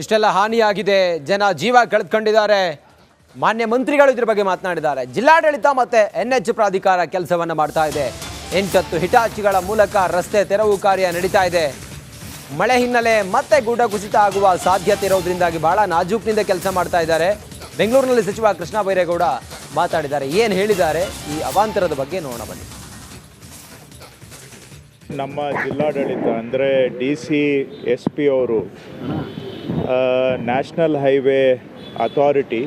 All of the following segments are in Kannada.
ಇಷ್ಟೆಲ್ಲ ಹಾನಿಯಾಗಿದೆ. ಜನ ಜೀವ ಕಳೆದುಕೊಂಡಿದ್ದಾರೆ. ಮಾನ್ಯ ಮಂತ್ರಿಗಳು ಇದ್ರ ಬಗ್ಗೆ ಮಾತನಾಡಿದ್ದಾರೆ. ಜಿಲ್ಲಾಡಳಿತ ಮತ್ತೆ ಎನ್ ಎಚ್ ಪ್ರಾಧಿಕಾರ ಕೆಲಸವನ್ನ ಮಾಡ್ತಾ ಇದೆ. ಎಂಟತ್ತು ಹಿಟಾಚಿಗಳ ಮೂಲಕ ರಸ್ತೆ ತೆರವು ಕಾರ್ಯ ನಡೀತಾ ಇದೆ. ಮಳೆ ಹಿನ್ನೆಲೆ ಮತ್ತೆ ಗುಡ್ಡ ಕುಸಿತ ಆಗುವ ಸಾಧ್ಯತೆ ಇರೋದ್ರಿಂದಾಗಿ ಬಹಳ ನಾಜೂಕ್ನಿಂದ ಕೆಲಸ ಮಾಡ್ತಾ ಇದ್ದಾರೆ. ಬೆಂಗಳೂರಿನಲ್ಲಿ ಸಚಿವ ಕೃಷ್ಣ ಬೈರೇಗೌಡ ಮಾತಾಡಿದ್ದಾರೆ. ಏನು ಹೇಳಿದ್ದಾರೆ? ಈ ಅವಾಂತರದ ಬಗ್ಗೆ ನೋಡೋಣ ಬನ್ನಿ. ನಮ್ಮ ಜಿಲ್ಲಾಡಳಿತ ಅಂದರೆ ಡಿ ಸಿ, ಎಸ್ ಪಿ ಅವರು ನ್ಯಾಷನಲ್ ಹೈವೇ ಅಥಾರಿಟಿ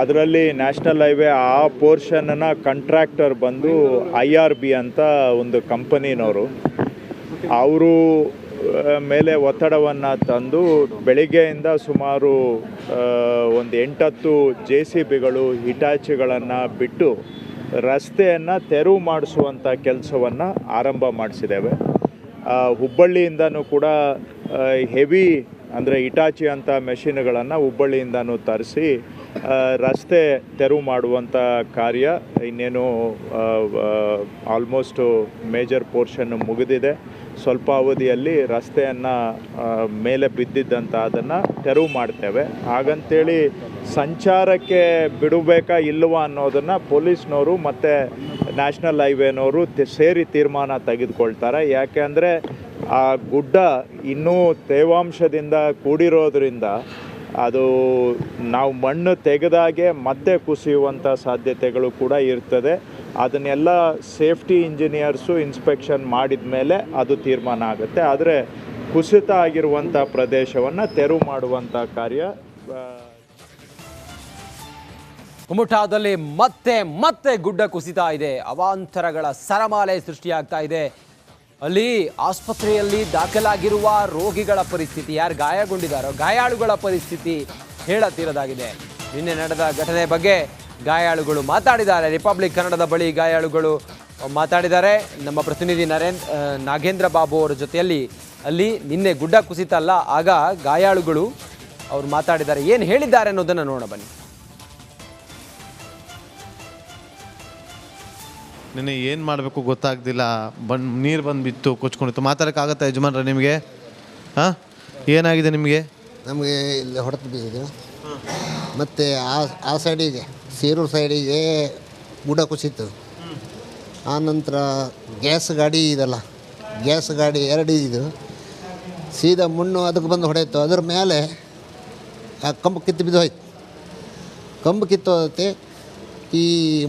ಅದರಲ್ಲಿ ನ್ಯಾಷನಲ್ ಹೈವೇ ಆ ಪೋರ್ಷನನ್ನು ಕಂಟ್ರಾಕ್ಟರ್ ಬಂದು ಐ ಆರ್ ಬಿ ಅಂತ ಒಂದು ಕಂಪನಿನವರು ಅವರು ಮೇಲೆ ಒತ್ತಡವನ್ನು ತಂದು ಬೆಳಿಗ್ಗೆಯಿಂದ ಸುಮಾರು ಒಂದು ಎಂಟತ್ತು ಜೆ ಸಿ ಬಿಗಳು ಹಿಟಾಚಿಗಳನ್ನು ಬಿಟ್ಟು ರಸ್ತೆಯನ್ನು ತೆರವು ಮಾಡಿಸುವಂಥ ಕೆಲಸವನ್ನು ಆರಂಭ ಮಾಡಿಸಿದ್ದೇವೆ. ಹುಬ್ಬಳ್ಳಿಯಿಂದನೂ ಕೂಡ ಹೆವಿ ಅಂದರೆ ಇಟಾಚಿ ಅಂತ ಮೆಷಿನ್ಗಳನ್ನು ಹುಬ್ಬಳ್ಳಿಯಿಂದನೂ ತರಿಸಿ ರಸ್ತೆ ತೆರವು ಮಾಡುವಂಥ ಕಾರ್ಯ ಇನ್ನೇನು ಆಲ್ಮೋಸ್ಟು ಮೇಜರ್ ಪೋರ್ಷನ್ ಮುಗಿದಿದೆ. ಸ್ವಲ್ಪ ಅವಧಿಯಲ್ಲಿ ರಸ್ತೆಯನ್ನು ಮೇಲೆ ಬಿದ್ದಿದ್ದಂಥ ಅದನ್ನು ತೆರವು ಮಾಡ್ತೇವೆ. ಹಾಗಂತೇಳಿ ಸಂಚಾರಕ್ಕೆ ಬಿಡಬೇಕಾ ಇಲ್ಲವಾ ಅನ್ನೋದನ್ನು ಪೊಲೀಸ್ನವರು ಮತ್ತು ನ್ಯಾಷನಲ್ ಹೈವೇನವರು ಸೇರಿ ತೀರ್ಮಾನ ತೆಗೆದುಕೊಳ್ತಾರೆ. ಯಾಕೆ ಆ ಗುಡ್ಡ ಇನ್ನೂ ತೇವಾಂಶದಿಂದ ಕೂಡಿರೋದ್ರಿಂದ ಅದು ನಾವು ಮಣ್ಣು ತೆಗೆದಾಗೆ ಮತ್ತೆ ಕುಸಿಯುವಂಥ ಸಾಧ್ಯತೆಗಳು ಕೂಡ ಇರ್ತದೆ. ಅದನ್ನೆಲ್ಲ ಸೇಫ್ಟಿ ಇಂಜಿನಿಯರ್ಸು ಇನ್ಸ್ಪೆಕ್ಷನ್ ಮಾಡಿದ ಮೇಲೆ ಅದು ತೀರ್ಮಾನ ಆಗುತ್ತೆ. ಆದರೆ ಕುಸಿತ ಆಗಿರುವಂಥ ಪ್ರದೇಶವನ್ನು ತೆರವು ಮಾಡುವಂಥ ಕಾರ್ಯ ಕುಮುಟಾದಲ್ಲಿ ಮತ್ತೆ ಮತ್ತೆ ಗುಡ್ಡ ಕುಸಿತ ಇದೆ. ಅವಾಂತರಗಳ ಸರಮಾಲೆ ಸೃಷ್ಟಿಯಾಗ್ತಾ ಇದೆ. ಅಲ್ಲಿ ಆಸ್ಪತ್ರೆಯಲ್ಲಿ ದಾಖಲಾಗಿರುವ ರೋಗಿಗಳ ಪರಿಸ್ಥಿತಿ, ಯಾರು ಗಾಯಗೊಂಡಿದ್ದಾರೋ, ಗಾಯಾಳುಗಳ ಪರಿಸ್ಥಿತಿ ಹೇಳತೀರದಾಗಿದೆ. ನಿನ್ನೆ ನಡೆದ ಘಟನೆ ಬಗ್ಗೆ ಗಾಯಾಳುಗಳು ಮಾತಾಡಿದ್ದಾರೆ. ರಿಪಬ್ಲಿಕ್ ಕನ್ನಡದ ಬಳಿ ಗಾಯಾಳುಗಳು ಮಾತಾಡಿದ್ದಾರೆ. ನಮ್ಮ ಪ್ರತಿನಿಧಿ ನರೇಂದ್ರ ನಾಗೇಂದ್ರ ಬಾಬು ಅವರ ಜೊತೆಯಲ್ಲಿ ಅಲ್ಲಿ ನಿನ್ನೆ ಗುಡ್ಡ ಕುಸಿತ ಅಲ್ಲ, ಆಗ ಗಾಯಾಳುಗಳು ಅವ್ರು ಮಾತಾಡಿದ್ದಾರೆ. ಏನು ಹೇಳಿದ್ದಾರೆ ಅನ್ನೋದನ್ನು ನೋಡೋಣ ಬನ್ನಿ. ನಿನ್ನೆ ಏನು ಮಾಡಬೇಕು ಗೊತ್ತಾಗ್ದಿಲ್ಲ. ಬಂದು ನೀರು ಬಂದು ಬಿತ್ತು ಕೊಚ್ಕೊಂಡಿತ್ತು. ಮಾತಾಡೋಕ್ಕಾಗತ್ತಾ ಯಜಮಾನ್ರ ನಿಮಗೆ? ಹಾಂ? ಏನಾಗಿದೆ ನಿಮಗೆ? ನಮಗೆ ಇಲ್ಲಿ ಹೊಡೆದು ಬಿದ್ದಿದೆ. ಮತ್ತು ಆ ಆ ಸೈಡಿಗೆ ಸೀರೂರು ಸೈಡಿಗೆ ಬುಡ ಕುಸಿತು. ಆ ನಂತರ ಗ್ಯಾಸ್ ಗಾಡಿ ಇದಲ್ಲ ಗ್ಯಾಸ್ ಗಾಡಿ ಎರಡು ಇದು ಸೀದಾ ಮಣ್ಣು ಅದಕ್ಕೆ ಬಂದು ಹೊಡೆಯಿತು. ಅದ್ರ ಮೇಲೆ ಆ ಕಂಬ ಕಿತ್ತು ಬಿದ್ದು ಹೋಯ್ತು ಕಂಬ ಕಿತ್ತೋದತ್ತೆ ಈ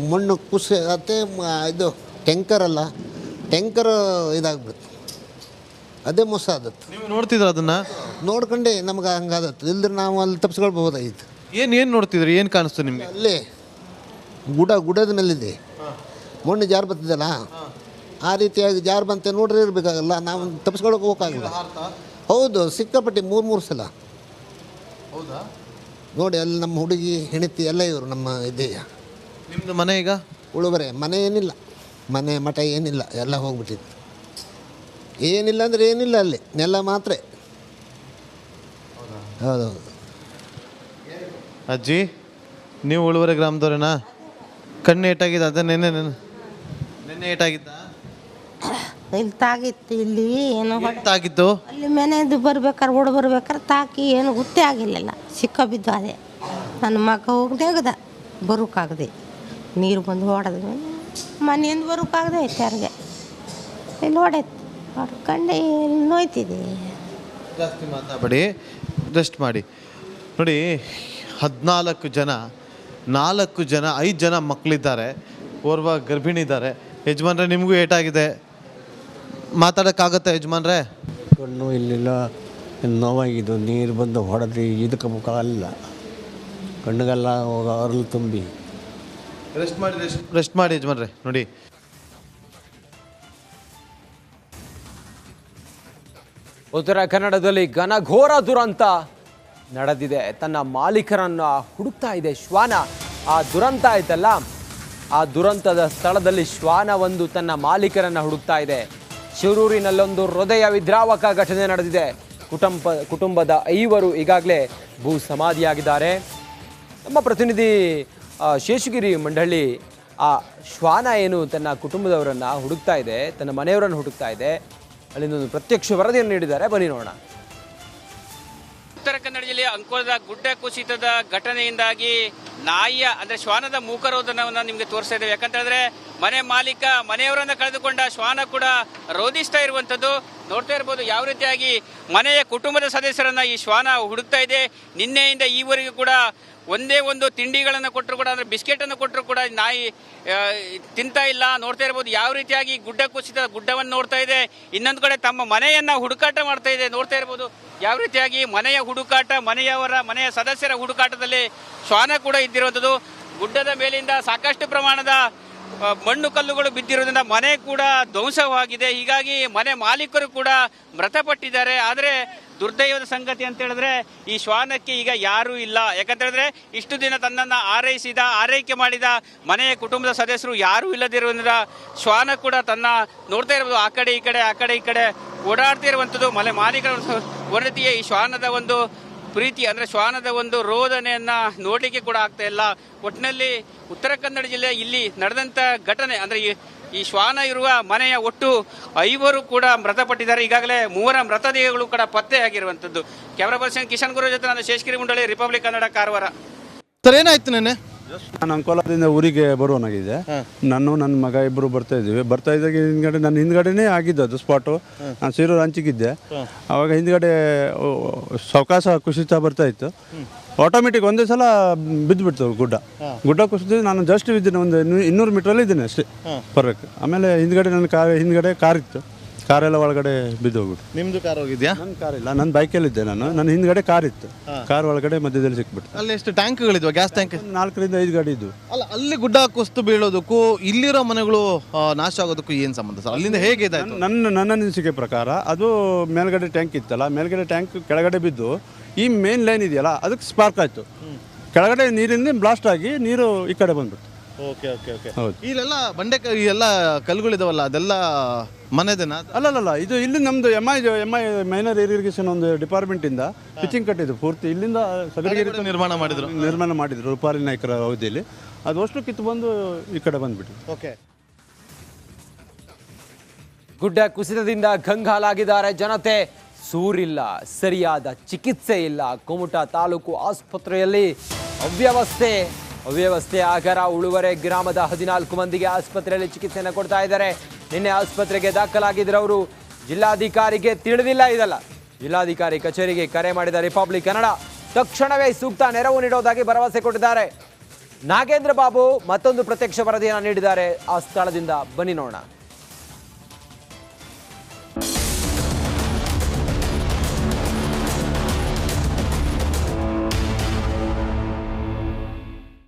ಮಣ್ಣು ಕುಸಿ ಅತ್ತೆ ಮ- ಇದು ಟ್ಯಾಂಕರ್ ಅಲ್ಲ ಟ್ಯಾಂಕರ್ ಇದಾಗ್ಬಿಡುತ್ತೆ. ಅದೇ ಮೋಸ ಆದತ್ತು ನೀವು ನೋಡ್ತಿದ್ರ ಅದನ್ನು? ನೋಡ್ಕೊಂಡೆ ನಮ್ಗೆ ಹಂಗಾದತ್ತು ಇಲ್ದ್ರೆ ನಾವು ಅಲ್ಲಿ ತಪ್ಪಿಸ್ಕೊಳ್ಬಹುದಾಗಿತ್ತು ಏನು ಏನು ನೋಡ್ತಿದ್ರಿ? ಏನು ಕಾಣಿಸ್ತು ನಿಮಗೆ? ಅಲ್ಲಿ ಗುಡ ಗುಡದ ಮೇಲಿದೆ ಮಣ್ಣು ಜಾರು ಬರ್ತಿದ್ದಲ್ಲ ಆ ರೀತಿಯಾಗಿ ಜಾರು ಬಂತೆ ನೋಡ್ರಿ ಇರಬೇಕಾಗಲ್ಲ ನಾವು ತಪ್ಪಿಸ್ಕೊಳಕ್ಕೆ ಹೋಗಕ್ಕಾಗಲ್ಲ. ಹೌದು ಸಿಕ್ಕಾಪಟ್ಟೆ ಮೂರು ಮೂರು ಸಲ. ಹೌದಾ? ನೋಡಿ ಅಲ್ಲಿ ನಮ್ಮ ಹುಡುಗಿ ಹೆಣತಿ ಎಲ್ಲ ಇವರು ನಮ್ಮ ಇದೆಯ ನಿಮ್ಮದು ಮನೆ ಈಗ? ಉಳುವರೆ ಮನೆ ಏನಿಲ್ಲ. ಮನೆ ಮಠ ಏನಿಲ್ಲ ಎಲ್ಲ ಹೋಗ್ಬಿಟ್ಟಿತ್ತು ಏನಿಲ್ಲ ಅಂದರೆ ಏನಿಲ್ಲ ಅಲ್ಲಿ ನೆಲ ಮಾತ್ರ. ಹೌದೌದು ಅಜ್ಜಿ ನೀವು ಉಳುವರೆ ಗ್ರಾಮದವ್ರೇನಾ? ಕಣ್ಣು ಏಟಾಗಿದೆ ಅದೇ ನೆನ್ನೆ ನೆನ್ನೆ ನೆನ್ನೆ ಏಟಾಗಿದ್ದ? ಇಲ್ಲಿ ತಾಗಿತ್ತು ಇಲ್ಲಿ ಏನು ತಾಗಿತ್ತು ಅಲ್ಲಿ ಮನೆಯದು ಬರ್ಬೇಕಾರೆ ಓಡ್ ಬರ್ಬೇಕಾರೆ ತಾಕಿ ಏನು ಗೊತ್ತೇ ಆಗಿರಲಿಲ್ಲ. ಸಿಕ್ಕ ಬಿದ್ದು ಅದೇ. ನನ್ನ ಮಗ ಹೋಗಿ ನೆಗದ ಬರೋಕ್ಕಾಗದೆ ನೀರು ಬಂದು ಹೊಡೆದ ಮೇಲೆ ಮನೆಯಿಂದ ಬರೋಕ್ಕಾಗದೆ ಯಾರಿಗೆ? ಇಲ್ಲಿ ಹೊಡೆತ್ತು ಹೊಡ್ಕೊಂಡು ಇಲ್ಲಿ ನೋಯ್ತಿದೆ? ಜಾಸ್ತಿ ಮಾತಾಡಬೇಡಿ ರೆಸ್ಟ್ ಮಾಡಿ. ನೋಡಿ ಹದಿನಾಲ್ಕು ಜನ ನಾಲ್ಕು ಜನ ಐದು ಜನ ಮಕ್ಕಳಿದ್ದಾರೆ ಓರ್ವ ಗರ್ಭಿಣಿ ಇದ್ದಾರೆ. ಯಜಮಾನ್ರೆ ನಿಮಗೂ ಏಟಾಗಿದೆ? ಮಾತಾಡೋಕ್ಕಾಗತ್ತೆ ಯಜಮಾನ್ರೆ? ಕಣ್ಣು ಇಲ್ಲಿಲ್ಲ ನೋವಾಗಿದ್ದು ನೀರು ಬಂದು ಹೊಡೆದು ಇದಕ್ಕೆ ಮುಖ ಅಲ್ಲ. ಕಣ್ಣುಗೆಲ್ಲ ಹೋಗ ಅರಳು ತುಂಬಿ. ರೆಸ್ಟ್ ಮಾಡಿ ರೆಸ್ಟ್ ರೆಸ್ಟ್ ಮಾಡಿ ಯಜಮಾನ್ರೆ ನೋಡಿ. ಉತ್ತರ ಕನ್ನಡದಲ್ಲಿ ಘನಘೋರ ದುರಂತ ನಡೆದಿದೆ. ತನ್ನ ಮಾಲೀಕರನ್ನು ಹುಡುಕ್ತಾ ಇದೆ ಶ್ವಾನ. ಆ ದುರಂತ ಆಯ್ತಲ್ಲ? ಆ ದುರಂತದ ಸ್ಥಳದಲ್ಲಿ ಶ್ವಾನ ಒಂದು ತನ್ನ ಮಾಲೀಕರನ್ನು ಹುಡುಕ್ತಾ ಇದೆ. ಶಿರೂರಿನಲ್ಲೊಂದು ಹೃದಯ ವಿದ್ರಾವಕ ಘಟನೆ ನಡೆದಿದೆ. ಕುಟುಂಬ ಕುಟುಂಬದ ಐವರು ಈಗಾಗಲೇ ಭೂ ಸಮಾಧಿಯಾಗಿದ್ದಾರೆ ನಮ್ಮ ಪ್ರತಿನಿಧಿ ಶೇಷಗಿರಿ ಮಂಡಳಿ ಆ ಶ್ವಾನ ಏನು ತನ್ನ ಕುಟುಂಬದವರನ್ನು ಹುಡುಕ್ತಾ ಇದೆ, ತನ್ನ ಮನೆಯವರನ್ನು ಹುಡುಕ್ತಾ ಇದೆ, ಅಲ್ಲಿಂದ ಒಂದು ಪ್ರತ್ಯಕ್ಷ ವರದಿಯನ್ನು ನೀಡಿದ್ದಾರೆ. ಬನ್ನಿ ನೋಡೋಣ. ಉತ್ತರ ಕನ್ನಡ ಜಿಲ್ಲೆಯ ಅಂಕೋಲದ ಗುಡ್ಡ ಕುಸಿತದ ಘಟನೆಯಿಂದಾಗಿ ನಾಯಿಯ, ಅಂದ್ರೆ ಶ್ವಾನದ ಮೂಕರೋಧನವನ್ನು ನಿಮಗೆ ತೋರಿಸ್ತಾ ಇದ್ದೇವೆ. ಯಾಕಂತ ಹೇಳಿದ್ರೆ ಮನೆ ಮಾಲೀಕ, ಮನೆಯವರನ್ನ ಕಳೆದುಕೊಂಡ ಶ್ವಾನ ಕೂಡ ರೋಧಿಸ್ತಾ ಇರುವಂತದ್ದು ನೋಡ್ತಾ ಇರ್ಬೋದು ಯಾವ ರೀತಿಯಾಗಿ ಮನೆಯ ಕುಟುಂಬದ ಸದಸ್ಯರನ್ನ ಈ ಶ್ವಾನ ಹುಡುಕ್ತಾ ಇದೆ. ನಿನ್ನೆಯಿಂದ ಈವರೆಗೂ ಕೂಡ ಒಂದೇ ಒಂದು ತಿಂಡಿಗಳನ್ನು ಕೊಟ್ಟರು ಕೂಡ, ಅಂದ್ರೆ ಬಿಸ್ಕೆಟ್ ಅನ್ನು ಕೊಟ್ಟರು ಕೂಡ ನಾಯಿ ತಿಂತಾ ಇಲ್ಲ. ನೋಡ್ತಾ ಇರ್ಬೋದು ಯಾವ ರೀತಿಯಾಗಿ ಗುಡ್ಡ ಕುಸಿತ ಗುಡ್ಡವನ್ನು ನೋಡ್ತಾ ಇದೆ. ಇನ್ನೊಂದು ಕಡೆ ತಮ್ಮ ಮನೆಯನ್ನ ಹುಡುಕಾಟ ಮಾಡ್ತಾ ಇದೆ. ನೋಡ್ತಾ ಇರ್ಬೋದು ಯಾವ ರೀತಿಯಾಗಿ ಮನೆಯ ಹುಡುಕಾಟ, ಮನೆಯವರ, ಮನೆಯ ಸದಸ್ಯರ ಹುಡುಕಾಟದಲ್ಲಿ ಶ್ವಾನ ಕೂಡ ಇದ್ದಿರುವಂಥದ್ದು. ಗುಡ್ಡದ ಮೇಲಿಂದ ಸಾಕಷ್ಟು ಪ್ರಮಾಣದ ಮಣ್ಣು ಕಲ್ಲುಗಳು ಬಿದ್ದಿರೋದ್ರಿಂದ ಮನೆ ಕೂಡ ಧ್ವಂಸವಾಗಿದೆ. ಹೀಗಾಗಿ ಮನೆ ಮಾಲೀಕರು ಕೂಡ ಮೃತಪಟ್ಟಿದ್ದಾರೆ. ಆದರೆ ದುರ್ದೈವದ ಸಂಗತಿ ಅಂತ ಹೇಳಿದ್ರೆ ಈ ಶ್ವಾನಕ್ಕೆ ಈಗ ಯಾರೂ ಇಲ್ಲ. ಯಾಕಂತ ಹೇಳಿದ್ರೆ ಇಷ್ಟು ದಿನ ತನ್ನನ್ನು ಆರೈಸಿದ, ಆರೈಕೆ ಮಾಡಿದ ಮನೆಯ ಕುಟುಂಬದ ಸದಸ್ಯರು ಯಾರೂ ಇಲ್ಲದಿರುವುದರಿಂದ ಶ್ವಾನ ಕೂಡ ತನ್ನ ನೋಡ್ತಾ ಇರ್ಬೋದು. ಆ ಕಡೆ, ಈ ಕಡೆ, ಆ ಕಡೆ, ಈ ಕಡೆ ಓಡಾಡ್ತಿರುವಂಥದ್ದು ಮನೆ ಮಾಲೀಕರ ಒಂದು ಈ ಶ್ವಾನದ ಒಂದು ಪ್ರೀತಿ ಅಂದ್ರೆ ಶ್ವಾನದ ಒಂದು ರೋದನೆಯನ್ನ ನೋಡಲಿಕ್ಕೆ ಕೂಡ ಆಗ್ತಾ ಇಲ್ಲ. ಒಟ್ಟಿನಲ್ಲಿ ಉತ್ತರ ಕನ್ನಡ ಜಿಲ್ಲೆ ಇಲ್ಲಿ ನಡೆದಂತ ಘಟನೆ ಅಂದ್ರೆ ಈ ಶ್ವಾನ ಇರುವ ಮನೆಯ ಒಟ್ಟು ಐವರು ಕೂಡ ಮೃತಪಟ್ಟಿದ್ದಾರೆ. ಈಗಾಗಲೇ ಮೂವರ ಮೃತದೇಹಗಳು ಕೂಡ ಪತ್ತೆಯಾಗಿರುವಂತದ್ದು ಕ್ಯಾಮರಾ ಪರ್ಸನ್ ಕಿಶನ್ ಗುರು ಜೊತೆ ನಾನು ಶೇಷಗಿರಿ ಮುಂಡಳಿ ರಿಪಬ್ಲಿಕ್ ಕನ್ನಡ ಕಾರವಾರ. ಸರ್, ಏನಾಯ್ತು ನೆನ್ನೆ? ನಾನು ಅಂಕೋಲಾದಿಂದ ಊರಿಗೆ ಬರುವನಾಗಿದೆ. ನಾನು ನನ್ನ ಮಗ ಇಬ್ಬರು ಬರ್ತಾ ಇದ್ದೀವಿ. ಬರ್ತಾ ಇದ್ದಾಗ ಹಿಂದ್ಗಡೆ ನನ್ನ ಹಿಂದ್ಗಡೆನೇ ಆಗಿದ್ದು ಅದು ಸ್ಪಾಟು ನಾನು ಸೀರೂರು ಹಂಚಿಗಿದ್ದೆ ಆವಾಗ ಹಿಂದ್ಗಡೆ ಸಾವಕಾಶ ಕುಸಿತ ಬರ್ತಾ ಇತ್ತು. ಆಟೋಮೆಟಿಕ್ ಒಂದೇ ಸಲ ಬಿದ್ದುಬಿಡ್ತು ಗುಡ್ಡ. ಗುಡ್ಡ ಕುಸಿದ್ರೆ ನಾನು ಜಸ್ಟ್ ಇದ್ದೀನಿ ಒಂದು ಇನ್ನೂ- ಇನ್ನೂರು ಮೀಟ್ರಲ್ಲಿ ಇದ್ದೀನಿ ಅಷ್ಟೇ. ಬರಬೇಕು. ಆಮೇಲೆ ಹಿಂದ್ಗಡೆ ನನ್ನ ಕಾರ್ ಹಿಂದ್ಗಡೆ ಕಾರ್ ಇತ್ತು. ಕಾರೆಲ್ಲ ಒಳಗಡೆ ಬಿದ್ದು ಹೋಗ್ಬಿಟ್ಟು ನಿಮ್ದು ಕಾರ್ ಹೋಗಿದ್ಯಾ? ನನ್ನ ಕಾರ್ ಇಲ್ಲ ನನ್ನ ಬೈಕಲ್ಲಿದ್ದೆ ನಾನು. ನನ್ನ ಹಿಂದ್ಗಡೆ ಕಾರ್ ಇತ್ತು. ಕಾರ್ ಒಳಗಡೆ ಮಧ್ಯದಲ್ಲಿ ಸಿಕ್ಬಿಟ್ಟು ಅಲ್ಲಿ ಎಷ್ಟು ಟ್ಯಾಂಕ್ಗಳಿದ್ವು? ಗ್ಯಾಸ್ ಟ್ಯಾಂಕ್ ನಾಲ್ಕರಿಂದ ಐದು ಗಾಡಿ ಇದ್ವು. ಅಲ್ಲ ಅಲ್ಲಿ ಗುಡ್ಡ ಕುಸ್ತು ಬೀಳೋದಕ್ಕೂ ಇಲ್ಲಿರೋ ಮನೆಗಳು ಆ, ನಾಶ ಆಗೋದಕ್ಕೂ ಏನು ಸಂಬಂಧ ಸರ್? ಅಲ್ಲಿಂದ ಹೇಗೆ ಇದಾಯ್ತು? ನನ್ನ ನನ್ನ ಅನಿಸಿಕೆ ಪ್ರಕಾರ ಅದು ಮೇಲ್ಗಡೆ ಟ್ಯಾಂಕ್ ಇತ್ತಲ್ಲ ಮೇಲ್ಗಡೆ ಟ್ಯಾಂಕ್ ಕೆಳಗಡೆ ಬಿದ್ದು ಈ ಮೇನ್ ಲೈನ್ ಇದೆಯಲ್ಲ ಅದಕ್ಕೆ ಸ್ಪಾರ್ಕ್ ಆಯಿತು. ಕೆಳಗಡೆ ನೀರಿಂದ ಬ್ಲಾಸ್ಟ್ ಆಗಿ ನೀರು ಈ ಕಡೆ ಬಂದ್ಬಿಟ್ಟು ಓಕೆ ಓಕೆ ಓಕೆ. ಹೌದು. ಇಲ್ಲೆಲ್ಲ ಬಂಡೆಕಾಯಿ ಎಲ್ಲ ಕಲ್ಲುಗಳಿದಾವಲ್ಲ ಅದೆಲ್ಲ ಮನೆದೇನಾ? ಅಲ್ಲಲ್ಲ ಇದು ಇಲ್ಲಿ ನಮ್ಮದು M I M I minor irrigation ಒಂದು ಡಿಪಾರ್ಟ್ಮೆಂಟಿಂದ ಪಿಚಿಂಗ್ ಕಟ್ಟಿದ್ದು ಪೂರ್ತಿ ಇಲ್ಲಿಂದ ಸಗಡಿಗೆ ಕೂಡ ನಿರ್ಮಾಣ ಮಾಡಿದ್ರು. ನಿರ್ಮಾಣ ಮಾಡಿದ್ರು ರೂಪಾಲಿ ನಾಯಕರ ಅವಧಿಯಲ್ಲಿ. ಅದು ಅಷ್ಟು ಕಿತ್ತು ಬಂದು ಈ ಕಡೆ ಬಂದ್ಬಿಟ್ಟು ಓಕೆ. ಗುಡ್ಡ ಕುಸಿತದಿಂದ ಗಂಗಾಲಾಗಿದ್ದಾರೆ ಜನತೆ. ಸೂರಿಲ್ಲ ಸರಿಯಾದ ಚಿಕಿತ್ಸೆ ಇಲ್ಲ. ಕುಮಟಾ ತಾಲೂಕು ಆಸ್ಪತ್ರೆಯಲ್ಲಿ ಅವ್ಯವಸ್ಥೆ. ಅವ್ಯವಸ್ಥೆ ಆಗರ ಉಳುವರೆ ಗ್ರಾಮದ ಹದಿನಾಲ್ಕು ಮಂದಿಗೆ ಆಸ್ಪತ್ರೆಯಲ್ಲಿ ಚಿಕಿತ್ಸೆಯನ್ನು ಕೊಡ್ತಾ ಇದ್ದಾರೆ. ನಿನ್ನೆ ಆಸ್ಪತ್ರೆಗೆ ದಾಖಲಾಗಿದ್ದರವರು ಜಿಲ್ಲಾಧಿಕಾರಿಗೆ ತಿಳಿದಿಲ್ಲ ಇದಲ್ಲ. ಜಿಲ್ಲಾಧಿಕಾರಿ ಕಚೇರಿಗೆ ಕರೆ ಮಾಡಿದ ರಿಪಬ್ಲಿಕ್ ಕನ್ನಡ ತಕ್ಷಣವೇ ಸೂಕ್ತ ನೆರವು ನೀಡೋದಾಗಿ ಭರವಸೆ ಕೊಟ್ಟಿದ್ದಾರೆ. ನಾಗೇಂದ್ರ ಬಾಬು ಮತ್ತೊಂದು ಪ್ರತ್ಯಕ್ಷ ವರದಿಯನ್ನು ನೀಡಿದ್ದಾರೆ. ಆ ಸ್ಥಳದಿಂದ ಬನ್ನಿ ನೋಡೋಣ.